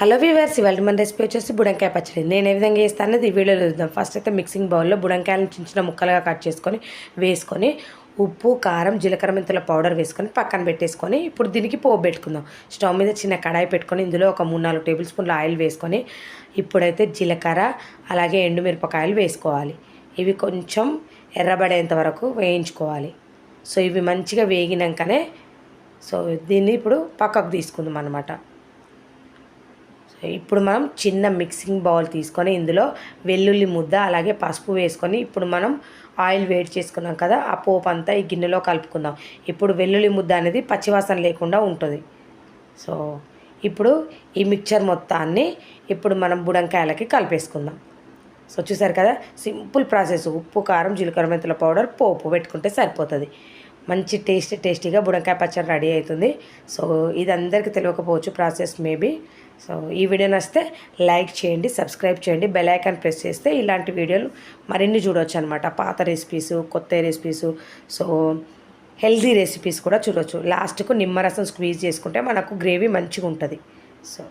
Hello weavers ఇవాళ మన recipe వచ్చేసి బుడంకాయ పచ్చడి. నేను ఏ విధంగా చేస్తాను అనేది ఈ వీడియోలో చూద్దాం. ఫస్ట్ అయితే మిక్సింగ్ బౌల్లో బుడంకాయలను చిన్న చిన్న ముక్కలుగా కట్ చేసుకొని వేసుకొని ఉప్పు కారం జీలకర్ర మెంతుల పౌడర్ వేసుకొని పక్కన పెట్టేసుకొని ఇప్పుడు దీనికి పోపు పెట్టుకుందాం. స్టవ్ మీద చిన్న కడాయి పెట్టుకొని ఇందులో ఒక మూడు నాలుగు టేబుల్ స్పూన్ల ఆయిల్ వేసుకొని ఇప్పుడైతే జీలకర్ర అలాగే ఎండుమిరపకాయలు వేసుకోవాలి. ఇవి కొంచెం ఎర్రబడేంత వరకు వేయించుకోవాలి. సో ఇవి మంచిగా వేగినాకనే సో దీన్ని ఇప్పుడు పక్కకు తీసుకుందాం అనమాట ఇప్పుడు మనం చిన్న మిక్సింగ్ బౌల్ తీసుకొని ఇందులో వెల్లుల్లి ముద్ద అలాగే పసుపు వేసుకొని ఇప్పుడు మనం ఆయిల్ వేడి చేసుకున్నాం కదా ఆ పోపు అంతా ఈ గిన్నెలో కలుపుకుందాం. ఇప్పుడు వెల్లుల్లి ముద్ద అనేది పచ్చివాసన లేకుండా ఉంటుంది. సో ఇప్పుడు ఈ మిక్చర్ మొత్తాన్ని ఇప్పుడు మనం బుడంకాయలకి కలిపేసుకుందాం. సో చూసారు కదా సింపుల్ ప్రాసెస్. ఉప్పు కారం జీలకర్ర మెంతుల పౌడర్ పోపు పెట్టుకుంటే సరిపోతుంది. మంచి టేస్టీ టేస్టీగా బుడంకాయ పచ్చడి రెడీ అవుతుంది సో ఇది అందరికీ తెలియకపోవచ్చు ప్రాసెస్ మేబీ సో ఈ వీడియో నచ్చితే లైక్ చేయండి సబ్స్క్రైబ్ చేయండి బెల్ ఐకాన్ ప్రెస్ చేస్తే ఇలాంటి వీడియోలు మరిన్ని చూడవచ్చు అనమాట పాత రెసిపీస్ కొత్త రెసిపీస్ సో హెల్దీ రెసిపీస్ కూడా చూడవచ్చు లాస్ట్కు నిమ్మరసం స్క్వీజ్ చేసుకుంటే మనకు గ్రేవీ మంచిగా ఉంటుంది సో